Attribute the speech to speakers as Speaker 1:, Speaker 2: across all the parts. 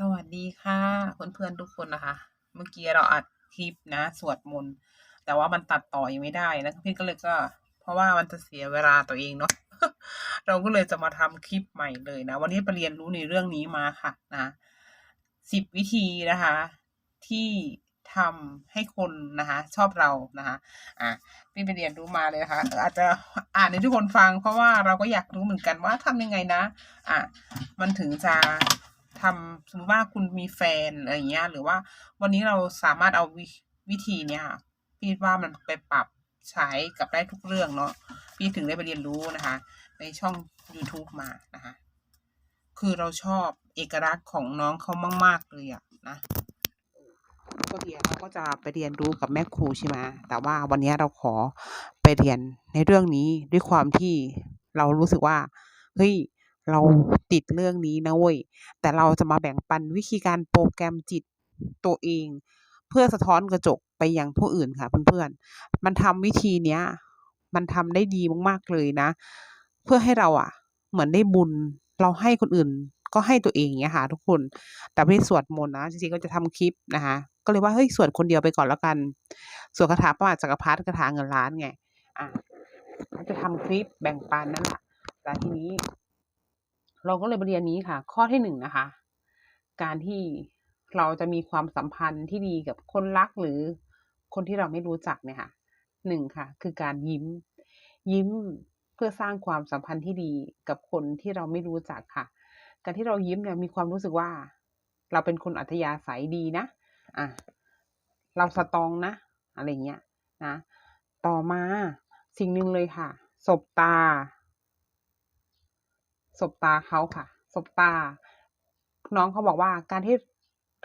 Speaker 1: สวัสดีค่ะเพื่อนๆทุกคนนะคะ เมื่อกี้เราอัดคลิปนะ สวดมนต์แต่ว่ามันตัดต่อยังไม่ได้นะพี่ก็เลยก็ เพราะว่ามันจะเสียเวลาตัวเองเนาะเราก็เลยจะมาทำคลิปใหม่เลยนะ วันนี้ไปเรียนรู้ในเรื่องนี้มาค่ะนะสิบวิธีนะคะ ที่ทำให้คนนะคะ ชอบเรานะคะอะพี่ไปเรียนรู้มาเลยนะคะอาจจะอ่านให้ทุกคนฟัง เพราะว่าเราก็อยากรู้เหมือนกันว่าทำยังไงนะ อะมันถึงจะ มมติว่าคุณมีแฟนอะไรเงี้ย หรือว่าวันนี้เราสามารถเอาวิวิธีเนี้ยพี่ว่ามันไปปรับใช้กับได้ทุกเรื่องเนาะพี่ถึงได้ไปเรียนรู้นะคะ ในช่อง YouTube มานะคะ คือเราชอบเอกลักษณ์ของน้องเขามาก ๆ เลยอะนะก็เรียนเราก็จะไปเรียนรู้กับแม่ครูใช่ไหมแต่ว่าวันนี้เราขอไปเรียนในเรื่องนี้ด้วยความที่เรารู้สึกว่าเฮ้ย เราติดเรื่องนี้นะเว้ย แต่เราจะมาแบ่งปันวิธีการโปรแกรมจิตตัวเอง เพื่อสะท้อนกระจกไปยังผู้อื่นค่ะเพื่อนๆ มันทำวิธีเนี้ย มันทำได้ดีมากๆเลยนะ เพื่อให้เราอะเหมือนได้บุญ เราให้คนอื่นก็ให้ตัวเองเงี้ยค่ะทุกคน แต่ไม่ได้สวดมนต์นะจริงๆก็จะทำคลิปนะคะก็เลยว่าเฮ้ยสวดคนเดียวไปก่อนแล้วกันสวดคาถาพระมหาจักรพรรดิคาถาเงินล้านไง อะก็จะทำคลิปแบ่งปันนั่นแหละแต่ทีนี้ เราก็เลยเรียนนี้ค่ะ ข้อที่หนึ่งนะคะ การที่เราจะมีความสัมพันธ์ที่ดีกับคนรักหรือคนที่เราไม่รู้จักเนี่ยค่ะหนึ่งค่ะ คือการยิ้ม ยิ้มเพื่อสร้างความสัมพันธ์ที่ดีกับคนที่เราไม่รู้จักค่ะ การที่เรายิ้มเนี่ยมีความรู้สึกว่า เราเป็นคนอัธยาศัยดีนะอะเราสตรองนะ อะไรเงี้ยนะ ต่อมาสิ่งหนึ่งเลยค่ะ สบตา สบตาเขาค่ะสบตา น้องเขาบอกว่าการที่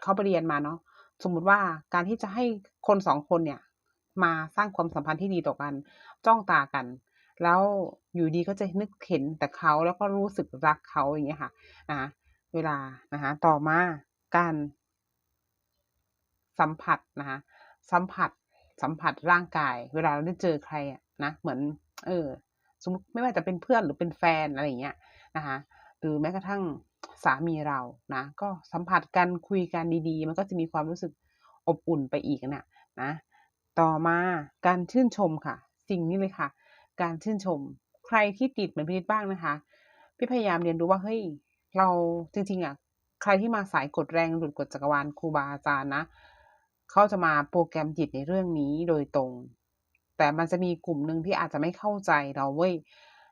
Speaker 1: เขาไปเรียนมาเนาะสมมุติว่าการที่จะให้คนสองคนเนี่ย มาสร้างความสัมพันธ์ที่ดีต่อกัน จ้องตากัน แล้วอยู่ดีก็จะนึกเห็นแต่เขาแล้วก็รู้สึกรักเขาอย่างเงี้ยค่ะนะเวลานะคะต่อมาการสัมผัสนะคะสัมผัสสัมผัสร่างกาย เวลาเราได้เจอใครอะนะเหมือน เออ สมมติไม่ว่าจะเป็นเพื่อนหรือเป็นแฟนอะไรอย่างเงี้ย นะคะหรือแม้กระทั่งสามีเรานะก็สัมผัสกันคุยกันดีๆ มันก็จะมีความรู้สึกอบอุ่นไปอีกน่ะนะต่อมาการชื่นชมค่ะ สิ่งนี้เลยค่ะ การชื่นชมใครที่ติดเหมือนพี่นิดบ้างนะคะพี่พยายามเรียนรู้ว่าเฮ้ยเราจริงๆอะใครที่มาสายกดแรงหลุดกฎจักรวาลครูบาอาจารย์นะเขาจะมาโปรแกรมจิตในเรื่องนี้โดยตรง แต่มันจะมีกลุ่มหนึ่งที่อาจจะไม่เข้าใจเราเว้ย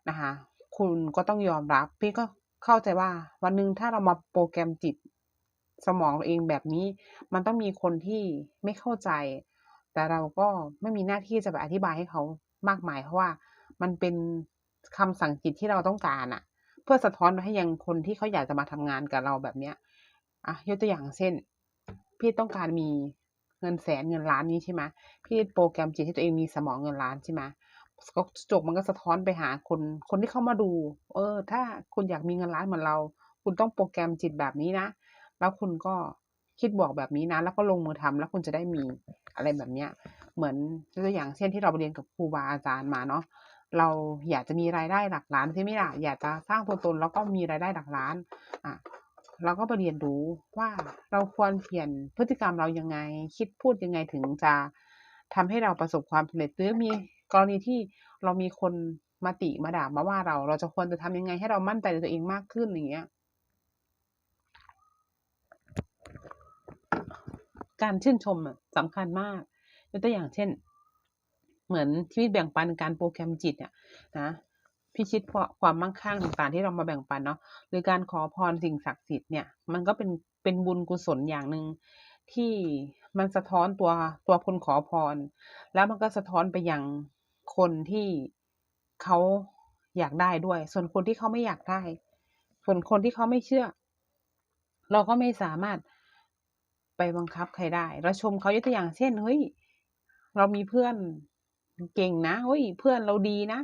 Speaker 1: นะคะ คุณก็ต้องยอมรับ พี่ก็เข้าใจว่า วันหนึ่งถ้าเรามาโปรแกรมจิตสมองเราเองแบบนี้ มันต้องมีคนที่ไม่เข้าใจ แต่เราก็ไม่มีหน้าที่จะไปอธิบายให้เขามากมายเพราะว่ามันเป็นคำสั่งจิตที่เราต้องการอะเพื่อสะท้อนไปให้ยังคนที่เขาอยากจะมาทำงานกับเราแบบเนี้ยอะยกตัวอย่างเช่น พี่ต้องการมีเงินแสนเงินล้านนี้ใช่ไหมพี่โปรแกรมจิตให้ตัวเองมีสมองเงินล้านใช่ไหม ก็จกมันก็สะท้อนไปหาคนคนที่เข้ามาดู เออ ถ้าคุณอยากมีเงินล้านเหมือนเรา คุณต้องโปรแกรมจิตแบบนี้นะ แล้วคุณก็คิดบวกแบบนี้นะ แล้วก็ลงมือทำแล้วคุณจะได้มีอะไรแบบเนี้ย เหมือนตัวอย่างเช่นที่เราเรียนกับครูบาอาจารย์มาเนาะเราอยากจะมีรายได้หลักล้านใช่ไหมล่ะอยากจะสร้างตัวตนแล้วก็มีรายได้หลักล้าน อะเราก็ไปเรียนรู้ว่าเราควรเปลี่ยนพฤติกรรมเรายังไง คิดพูดยังไงถึงจะทำให้เราประสบความสำเร็จหรือมี กรณีที่เรามีคนมาติมาด่ามาว่าเรา เราจะควรจะทำยังไงให้เรามั่นใจในตัวเองมากขึ้นอย่างเงี้ย การชื่นชมอะสำคัญมากยกตัวอย่างเช่น เหมือนที่แบ่งปันการโปรแกรมจิตเนี่ยนะพิชิตความมั่งคั่งต่างๆที่เรามาแบ่งปันเนาะหรือการขอพรสิ่งศักดิ์สิทธิ์เนี่ย มันก็เป็นเป็นบุญกุศลอย่างหนึ่งที่มันสะท้อนตัวตัวคนขอพร แล้วมันก็สะท้อนไปยัง คนที่เขาอยากได้ด้วย ส่วนคนที่เขาไม่อยากได้ ส่วนคนที่เขาไม่เชื่อ เราก็ไม่สามารถไปบังคับใครได้ เราชมเขายกตัวอย่างเช่น เฮ้ย เรามีเพื่อนเก่งนะ เฮ้ย เพื่อนเราดีนะ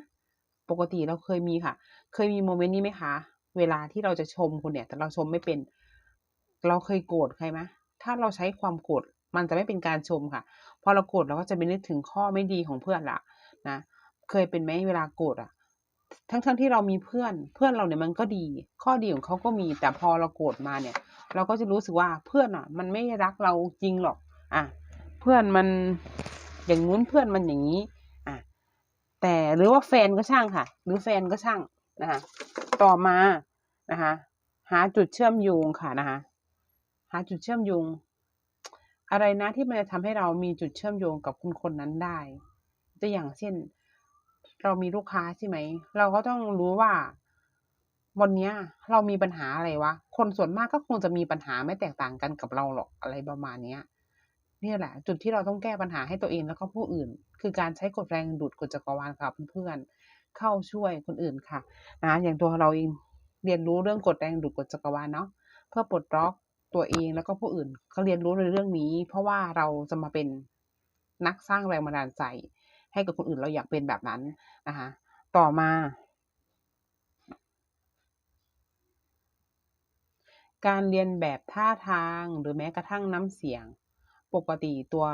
Speaker 1: ปกติเราเคยมีค่ะ เคยมีโมเมนต์นี้ไหมคะ เวลาที่เราจะชมคนเนี่ย แต่เราชมไม่เป็น เราเคยโกรธใครไหมถ้าเราใช้ความโกรธ มันจะไม่เป็นการชมค่ะ พอเราโกรธเราก็จะไปนึกถึงข้อไม่ดีของเพื่อนละ นะเคยเป็นไหมเวลาโกรธอะทั้งๆที่เรามีเพื่อน เพื่อนเราเนี่ยมันก็ดี ข้อดีของเขาก็มี แต่พอเราโกรธมาเนี่ย เราก็จะรู้สึกว่าเพื่อนอะมันไม่รักเราจริงหรอก อะ เพื่อนมันอย่างงู้นเพื่อนมันอย่างนี้ อะ แต่หรือว่าแฟนก็ช่างค่ะ หรือแฟนก็ช่างนะคะ ต่อมานะคะ หาจุดเชื่อมโยงค่ะนะคะ หาจุดเชื่อมโยง อะไรนะที่มันจะทำให้เรามีจุดเชื่อมโยงกับคนคนนั้นได้ ตัวอย่างเช่น เรามีลูกค้าใช่ไหม เราก็ต้องรู้ว่าวันนี้เรามีปัญหาอะไรวะ คนส่วนมากก็คงจะมีปัญหาไม่แตกต่างกันกับเราหรอกอะไรประมาณเนี้ยนี่แหละ จุดที่เราต้องแก้ปัญหาให้ตัวเองแล้วก็ผู้อื่น คือการใช้กฎแรงดูดกฎจักรวาลค่ะเพื่อนๆเข้าช่วยคนอื่นค่ะนะอย่างตัวเราเองเรียนรู้เรื่องกฎแรงดูดกฎจักรวาลเนาะเพื่อปลดล็อกตัวเองแล้วก็ผู้อื่นเขาเรียนรู้ในเรื่องนี้ เพราะว่าเราจะมาเป็นนักสร้างแรงบันดาลใจ ให้กับคนอื่นเราอยากเป็นแบบนั้นนะคะต่อมา การเรียนแบบท่าทางหรือแม้กระทั่งน้ำเสียง ปกติตัว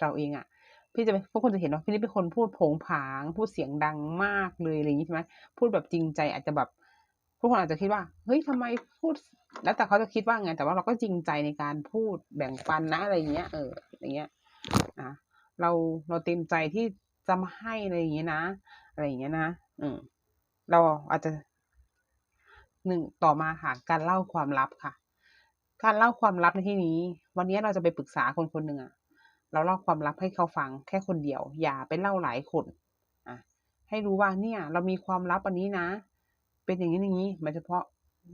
Speaker 1: เราเองอะ่ะพี่จะพวกคนจะเห็นว่าพี่นี่เป็นคนพูดโผงผางพูดเสียงดังมากเลยอะไรอย่างนี้ใช่ไหมพูดแบบจริงใจอาจจะแบบทุกคนอาจจะคิดว่า เฮ้ยทำไมพูด แล้วแต่เขาจะคิดว่าไง แต่ว่าเราก็จริงใจในการพูดแบ่งปันนะอะไรเงี้ย เออ อย่างเงี้ยนะเรา เราเต็มใจที่ จะมาให้อะไรอย่างเงี้ยนะ อะไรอย่างเงี้ยนะ อืม เราอาจจะหนึ่งต่อมาค่ะ การเล่าความลับค่ะ การเล่าความลับในที่นี้ วันนี้เราจะไปปรึกษาคนคนหนึ่งอะเราเล่าความลับให้เขาฟังแค่คนเดียว อย่าไปเล่าหลายคนอะให้รู้ว่าเนี่ย เรามีความลับอันนี้นะ เป็นอย่างนี้อย่างนี้มายเฉพาะ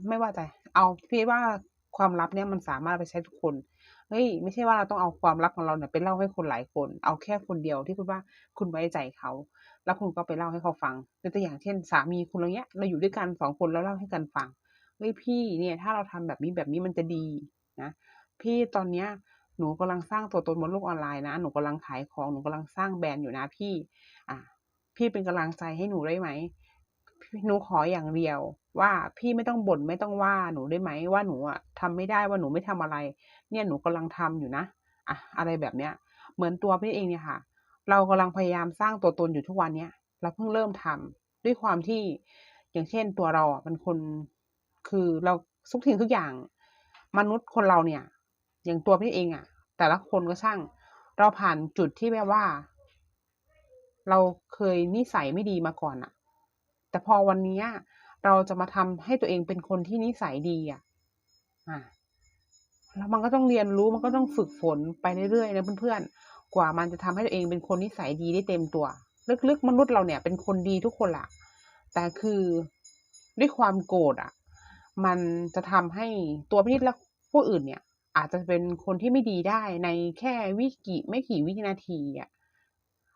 Speaker 1: ไม่ว่าแต่เอาพี่ว่า ความลับเนี่ยมันสามารถไปใช้ทุกคนเฮ้ยไม่ใช่ว่าเราต้องเอาความลับของเราเนี่ยไปเล่าให้คนหลายคน เอาแค่คนเดียวที่คุณว่าคุณไว้ใจเขา แล้วคุณก็ไปเล่าให้เขาฟังตัวอย่างเช่น สามีคุณอะไรเงี้ยเราอยู่ด้วยกันสองคนแล้วเล่าให้กันฟังเฮ้ยพี่เนี่ยถ้าเราทำแบบนี้แบบนี้มันจะดีนะพี่ตอนเนี้ยหนูกำลังสร้างตัวตนบนโลกออนไลน์นะ หนูกำลังขายของ หนูกำลังสร้างแบรนด์อยู่นะพี่ อะพี่เป็นกำลังใจให้หนูได้ไหม หนูขออย่างเดียวว่าพี่ไม่ต้องบ่นไม่ต้องว่าหนูได้ไหมว่าหนูอะทำไม่ได้ว่าหนูไม่ทำอะไร เนี่ยหนูกำลังทำอยู่นะอะอะไรแบบเนี้ย เหมือนตัวพี่เองเนี่ยค่ะ เรากำลังพยายามสร้างตัวตนอยู่ทุกวันเนี้ยเราเพิ่งเริ่มทำด้วยความที่อย่างเช่นตัวเราอะมันคนคือเราทุกทิ้งทุกอย่าง มนุษย์คนเราเนี่ย อย่างตัวพี่เองอะ แต่ละคนก็ช่าง เราผ่านจุดที่แบบว่า เราเคยนิสัยไม่ดีมาก่อนอะ แต่พอวันนี้เราจะมาทำให้ตัวเองเป็นคนที่นิสัยดีอะอ่าแล้วมันก็ต้องเรียนรู้มันก็ต้องฝึกฝนไปเรื่อยๆนะเพื่อนๆ กว่ามันจะทำให้ตัวเองเป็นคนนิสัยดีได้เต็มตัว ลึกๆ มนุษย์เราเนี่ยเป็นคนดีทุกคนละแต่คือด้วยความโกรธอะ มันจะทำให้ตัวพี่และผู้อื่นเนี่ย อาจจะเป็นคนที่ไม่ดีได้ในแค่วิกิไม่กี่วินาทีอะ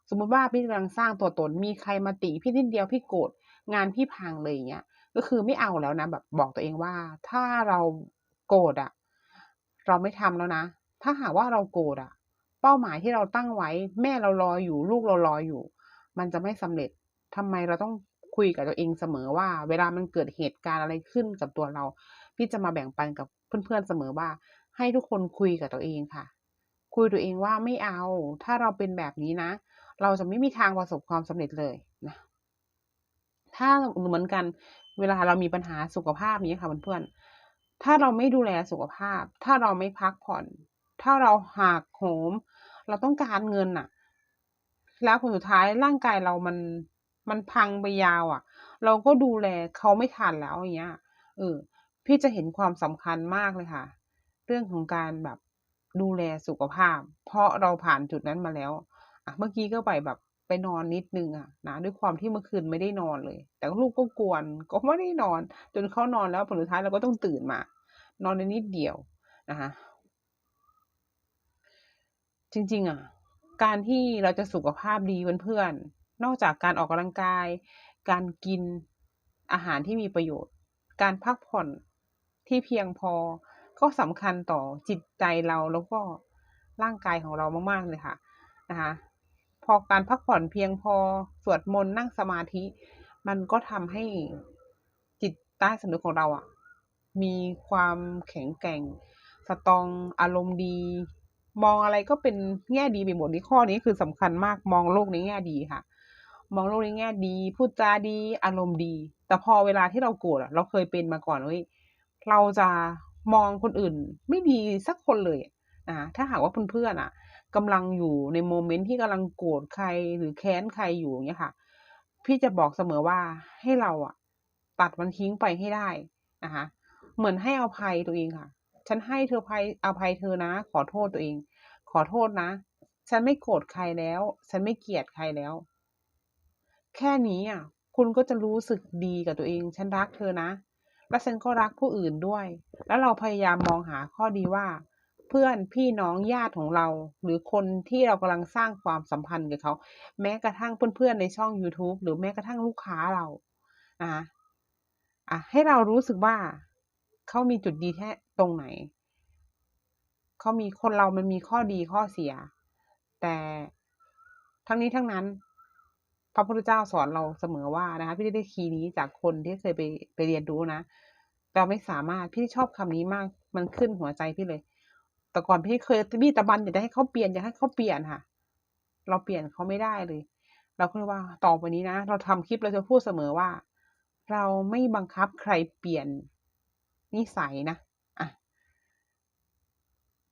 Speaker 1: สมมติว่าพี่กำลังสร้างตัวตนมีใครมาติพี่นิดเดียวพี่โกรธ งานพี่พังเลยอย่างเงี้ย ก็คือไม่เอาแล้วนะแบบบอกตัวเองว่า ถ้าเราโกรธอะเราไม่ทำแล้วนะ ถ้าหากว่าเราโกรธอะเป้าหมายที่เราตั้งไว้ แม่เรารออยู่ลูกเรารออยู่ มันจะไม่สำเร็จทำไมเราต้องคุยกับตัวเองเสมอว่า เวลามันเกิดเหตุการณ์อะไรขึ้นกับตัวเรา พี่จะมาแบ่งปันกับเพื่อนๆเสมอว่า ให้ทุกคนคุยกับตัวเองค่ะ คุยตัวเองว่าไม่เอา ถ้าเราเป็นแบบนี้นะ เราจะไม่มีทางประสบความสำเร็จเลยนะ ถ้าเหมือนกัน เวลาเรามีปัญหาสุขภาพนี้ค่ะเพื่อนๆถ้าเราไม่ดูแลสุขภาพ ถ้าเราไม่พักผ่อน ถ้าเราหักโหม เราต้องการเงินอะแล้วผลสุดท้ายร่างกายเรามันมันพังไปยาวอะเราก็ดูแลเขาไม่ทันแล้วอย่างเงี้ยเออพี่จะเห็นความสำคัญมากเลยค่ะ เรื่องของการแบบดูแลสุขภาพ เพราะเราผ่านจุดนั้นมาแล้ว อะ เมื่อกี้ก็ไปแบบ ไปนอนนิดนึงอะนะด้วยความที่เมื่อคืนไม่ได้นอนเลย แต่ลูกก็กวนก็ไม่ได้นอน จนเขานอนแล้วผลสุดท้ายเราก็ต้องตื่นมา นอนในนิดเดียวนะคะจริงๆอะการที่เราจะสุขภาพดีเพื่อนๆนอกจากการออกกำลังกาย การกินอาหารที่มีประโยชน์ การพักผ่อนที่เพียงพอก็สำคัญต่อจิตใจเราแล้วก็ร่างกายของเรามากๆเลยค่ะนะคะ อการพักผ่อนเพียงพอสวดมนต์นั่งสมาธิ มันก็ทำให้จิตใต้สำนึกของเราอะมีความแข็งแกร่ง สตองอารมณ์ดี มองอะไรก็เป็นแง่ดีไปหมดนี่ข้อนี้คือสำคัญมากมองโลกในแง่ดีค่ะ มองโลกในแง่ดี พูดจาดี อารมณ์ดี แต่พอเวลาที่เราโกรธเราเคยเป็นมาก่อนเว้ยเราจะมองคนอื่นไม่ดีสักคนเลยนะถ้าหากว่าเพื่อนๆอะ กำลังอยู่ในโมเมนต์ที่กำลังโกรธใครหรือแค้นใครอยู่เงี้ยค่ะ พี่จะบอกเสมอว่าให้เราอะตัดมันทิ้งไปให้ได้นะคะเหมือนให้อภัยตัวเองค่ะ ฉันให้เธอภัยอภัยเธอนะ ขอโทษตัวเอง ขอโทษนะ ฉันไม่โกรธใครแล้ว ฉันไม่เกลียดใครแล้ว แค่นี้อะ คุณก็จะรู้สึกดีกับตัวเอง ฉันรักเธอนะ และฉันก็รักผู้อื่นด้วย แล้วเราพยายามมองหาข้อดีว่า เพื่อนพี่น้องญาติของเรา หรือคนที่เรากำลังสร้างความสัมพันธ์กับเขา แม้กระทั่งเพื่อนๆในช่อง YouTube หรือแม้กระทั่งลูกค้าเรานะคะอะให้เรารู้สึกว่าเขามีจุดดีแค่ตรงไหนเขามีคนเรามันมีข้อดีข้อเสีย แต่ทั้งนี้ทั้งนั้น พระพุทธเจ้าสอนเราเสมอว่านะคะ พี่ได้คีย์นี้จากคนที่เคยไปไปเรียนรู้นะ เราไม่สามารถพี่ชอบคำนี้มาก มันขึ้นหัวใจพี่เลย แต่ก่อนพี่เคยพี่ตะบันอยากจะให้เขาเปลี่ยนอยากให้เขาเปลี่ยนค่ะ เราเปลี่ยนเขาไม่ได้เลย เราก็เลยว่าต่อไปนี้นะ เราทำคลิปเราจะพูดเสมอว่า เราไม่บังคับใครเปลี่ยนนิสัยนะอะ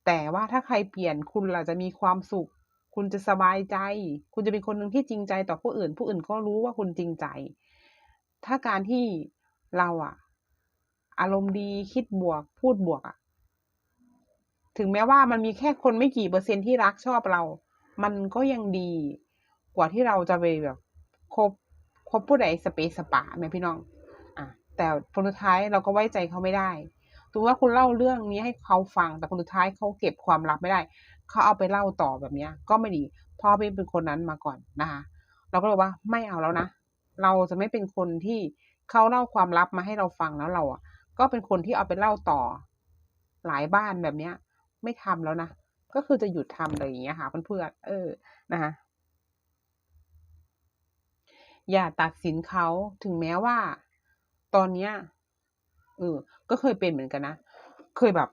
Speaker 1: แต่ว่าถ้าใครเปลี่ยนคุณล่ะจะมีความสุข คุณจะสบายใจ คุณจะเป็นคนหนึ่งที่จริงใจต่อผู้อื่น ผู้อื่นก็รู้ว่าคุณจริงใจ ถ้าการที่เราอะอารมณ์ดีคิดบวก พูดบวกอะ ถึงแม้ว่ามันมีแค่คนไม่กี่เปอร์เซ็นที่รักชอบเรา มันก็ยังดีกว่าที่เราจะไปแบบคบคบผู้ใดสเปซสปาแม่พี่น้องอะแต่ผลสุดท้ายเราก็ไว้ใจเขาไม่ได้ถือว่าคุณเล่าเรื่องนี้ให้เขาฟัง แต่ผลสุดท้ายเขาเก็บความลับไม่ได้ เขาเอาไปเล่าต่อแบบนี้ก็ไม่ดีพ่อเป็นคนนั้นมาก่อนนะคะเราก็เลยว่าไม่เอาแล้วนะ เราจะไม่เป็นคนที่เขาเล่าความลับมาให้เราฟังแล้วเราอะ ก็เป็นคนที่เอาไปเล่าต่อหลายบ้านแบบเนี้ย ไม่ทำแล้วนะ ก็คือจะหยุดทำเลยอย่างเงี้ยค่ะเพื่อนๆเออนะคะอย่าตัดสินเขาถึงแม้ว่า ตอนเนี้ยเออ ก็เคยเป็นเหมือนกันนะ เคยแบบ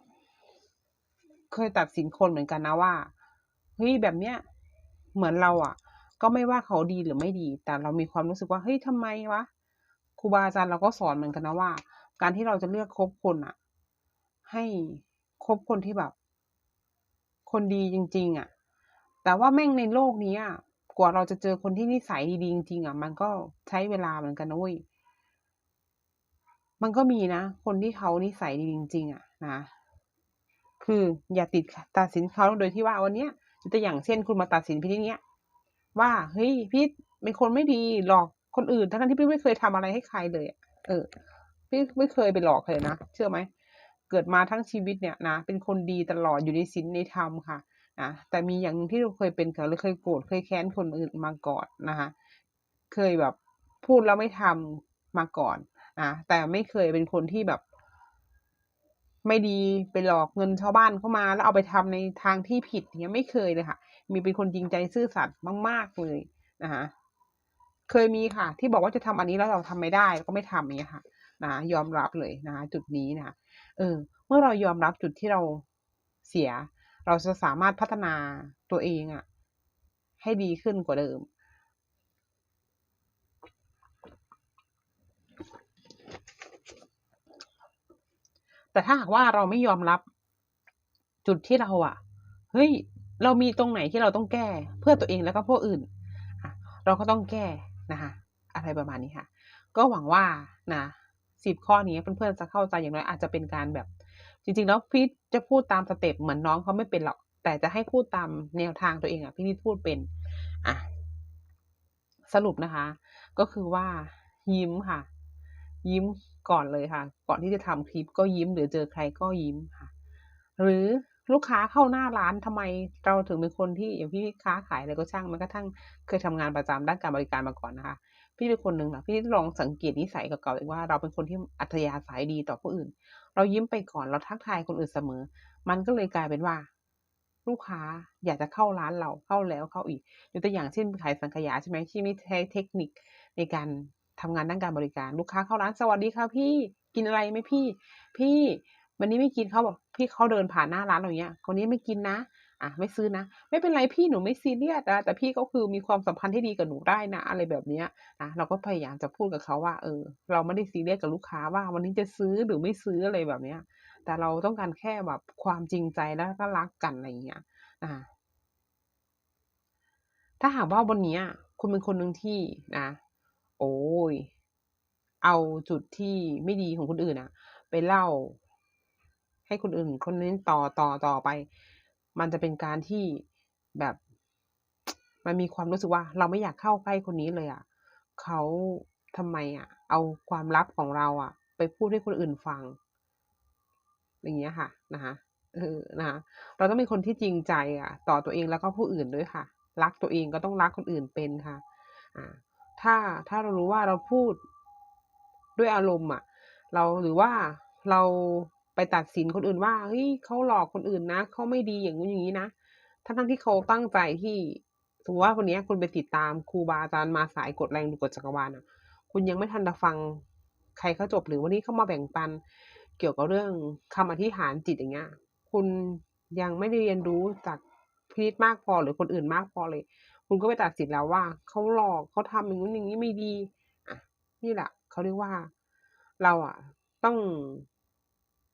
Speaker 1: เคยตัดสินคนเหมือนกันนะว่าเฮ้ยแบบเนี้ย เหมือนเราอะ ก็ไม่ว่าเขาดีหรือไม่ดี แต่เรามีความรู้สึกว่าเฮ้ยทำไมวะครูบาอาจารย์เราก็สอนเหมือนกันนะว่า การที่เราจะเลือกคบคนอะ ให้คบคนที่แบบ คนดีจริง ๆ อะ แต่ว่าแม่งในโลกนี้อะกว่าเราจะเจอคนที่นิสัยดีจริงๆอะ มันก็ใช้เวลาเหมือนกันนะเว้ย มันก็มีนะ คนที่เขานิสัยดีจริง ๆ อะ นะ คืออย่าติดตัดสินเขาโดยที่ว่าวันเนี้ยจะอย่างเช่นคุณมาตัดสินพี่เนี้ยว่าเฮ้ยพี่เป็นคนไม่ดีหลอกคนอื่นทั้งที่พี่ไม่เคยทำอะไรให้ใครเลยเออ พี่ไม่เคยไปหลอกใครนะเชื่อไหม เกิดมาทั้งชีวิตเนี่ยนะเป็นคนดีตลอดอยู่ในศีลในธรรมค่ะนะแต่มีอย่างที่เราเคยเป็นหรือเคยโกรธเคยแค้นคนอื่นมาก่อนนะคะเคยแบบพูดแล้วไม่ทำมาก่อนนะแต่ไม่เคยเป็นคนที่แบบ ไม่ดีไปหลอกเงินชาวบ้านเข้ามาแล้วเอาไปทำในทางที่ผิดเนี้ยไม่เคยเลยค่ะ มีเป็นคนจริงใจซื่อสัตย์มาก ๆเลยนะคะเคยมีค่ะ ที่บอกว่าจะทำอันนี้แล้วเราทำไม่ได้ก็ไม่ทำเงี้ยค่ะ นะยอมรับเลยนะจุดนี้นะเออเมื่อเรายอมรับจุดที่เราเสีย เราจะสามารถพัฒนาตัวเองอะให้ดีขึ้นกว่าเดิม แต่ถ้าหากว่าเราไม่ยอมรับจุดที่เราอะเฮ้ยเรามีตรงไหนที่เราต้องแก้เพื่อตัวเองแล้วก็พวกอื่น เราก็ต้องแก้นะคะอะไรประมาณนี้ค่ะ ก็หวังว่านะ สิบข้อนี้เพื่อนๆจะเข้าใจอย่างน้อยอาจจะเป็นการแบบ จริงๆแล้วพี่จะพูดตามสเต็ปเหมือนน้องเขาไม่เป็นหรอก แต่จะให้พูดตามแนวทางตัวเองอะพี่นิดพูดเป็นอะสรุปนะคะ ก็คือว่ายิ้มค่ะ ยิ้มก่อนเลยค่ะ ก่อนที่จะทำคลิปก็ยิ้มหรือเจอใครก็ยิ้มค่ะ หรือลูกค้าเข้าหน้าร้านทำไมเราถึงเป็นคนที่อย่างพี่ค้าขายอะไรก็ช่างมันกระทั่งเคยทำงานประจำด้านการบริการมาก่อนนะคะ พี่เป็นคนหนึ่งค่ะพี่ลองสังเกตนิสัยเก่าๆว่าเราเป็นคนที่อัธยาศัยดีต่อผู้อื่น เรายิ้มไปก่อนเราทักทายคนอื่นเสมอ มันก็เลยกลายเป็นว่า ลูกค้าอยากจะเข้าร้านเราเข้าแล้วเข้าอีกยกตัวอย่างเช่นขายสังขยาใช่ไหมที่มีใช้เทคนิคในการทำงานด้านการบริการลูกค้าเข้าร้านสวัสดีค่ะพี่กินอะไรไหมพี่ พี่ วันนี้ไม่กินเขาบอกพี่เขาเดินผ่านหน้าร้านเราเนี้ยคนนี้ไม่กินนะ อะไม่ซื้อนะ ไม่เป็นไรพี่หนูไม่ซีเรียสนะแต่พี่ก็คือมีความสัมพันธ์ที่ดีกับหนูได้นะ อะไรแบบเนี้ยนะเราก็พยายามจะพูดกับเขาว่า เออ เราไม่ได้ซีเรียสกับลูกค้าว่า วันนี้จะซื้อหรือไม่ซื้ออะไรแบบเนี้ย แต่เราต้องการแค่แบบความจริงใจแล้วก็รักกันอะไรอย่างเงี้ยอ่าถ้าหากว่าวันนี้คุณเป็นคนหนึ่งที่นะโอ้ยเอาจุดที่ไม่ดีของคนอื่นอะไปเล่า ให้คนอื่นคนนี้ต่อต่อต่อไป มันจะเป็นการที่แบบ มันมีความรู้สึกว่า เราไม่อยากเข้าใกล้คนนี้เลยอะเขาทำไมอะเอาความลับของเราอะไปพูดให้คนอื่นฟัง อย่างเงี้ยค่ะนะคะเออนะคะเราต้องเป็นคนที่จริงใจอะต่อตัวเองแล้วก็ผู้อื่นด้วยค่ะ รักตัวเองก็ต้องรักคนอื่นเป็นค่ะ อ่า ถ้าถ้าเรารู้ว่าเราพูดด้วยอารมณ์อะ เราหรือว่าเรา ไปตัดสินคนอื่นว่าเฮ้ยเขาหลอกคนอื่นนะเขาไม่ดีอย่างนู้นอย่างนี้นะทั้งทั้งที่เขาตั้งใจที่สมมติว่าคนนี้คุณไปติดตามครูบาอาจารย์มาสายกดแรงดูกดจักรวาลอะ คุณยังไม่ทันจะฟังใครเขาจบหรือวันนี้เข้ามาแบ่งปัน เกี่ยวกับเรื่องคำอธิษฐานจิตอย่างเงี้ย คุณยังไม่ได้เรียนรู้จากพินิจมากพอหรือคนอื่นมากพอเลย คุณก็ไปตัดสินแล้วว่าเขาหลอกเขาทำอย่างนู้นอย่างนี้ไม่ดี อะ นี่แหละเขาเรียกว่า เราอะ ต้อง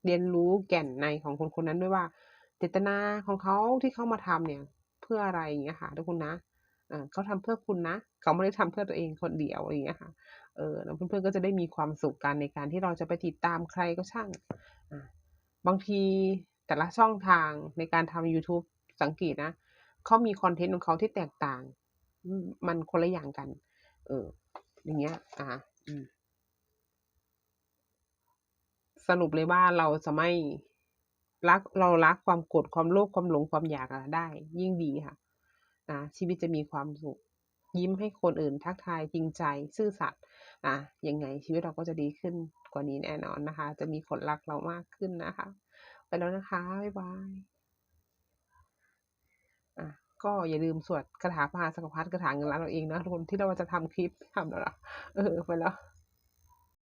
Speaker 1: เรียนรู้แก่นในของคนคนนั้นด้วยว่า เจตนาของเขาที่เขามาทำเนี่ยเพื่ออะไรอย่างเงี้ยค่ะทุกคนนะเขาทำเพื่อคุณนะ เขาไม่ได้ทำเพื่อตัวเองคนเดียวอย่างเงี้ยค่ะ เออแล้วเพื่อนๆก็จะได้มีความสุขกันในการที่เราจะไปติดตามใครก็ช่าง บางทีแต่ละช่องทางในการทำ YouTube สังเกตนะเขามีคอนเทนต์ของเขาที่แตกต่าง มันคนละอย่างกัน เออ อย่างเงี้ย อ่าอืม สรุปเลยว่าเราจะไม่รักเรารักความโกรธความโลภความหลงความอยากอะได้ ยิ่งดีค่ะนะชีวิตจะมีความสุขยิ้มให้คนอื่นทักทายจริงใจซื่อสัตย์นะยังไงชีวิตเราก็จะดีขึ้นกว่านี้แน่นอนนะคะ จะมีคนรักเรามากขึ้นนะคะ ไปแล้วนะคะ บ๊ายบายอะก็อย่าลืมสวดคาถาพาสกพัดคาถาเงินล้านเราเองนะทุกคนที่เราจะทำคลิปทำแล้วเออไปแล้ว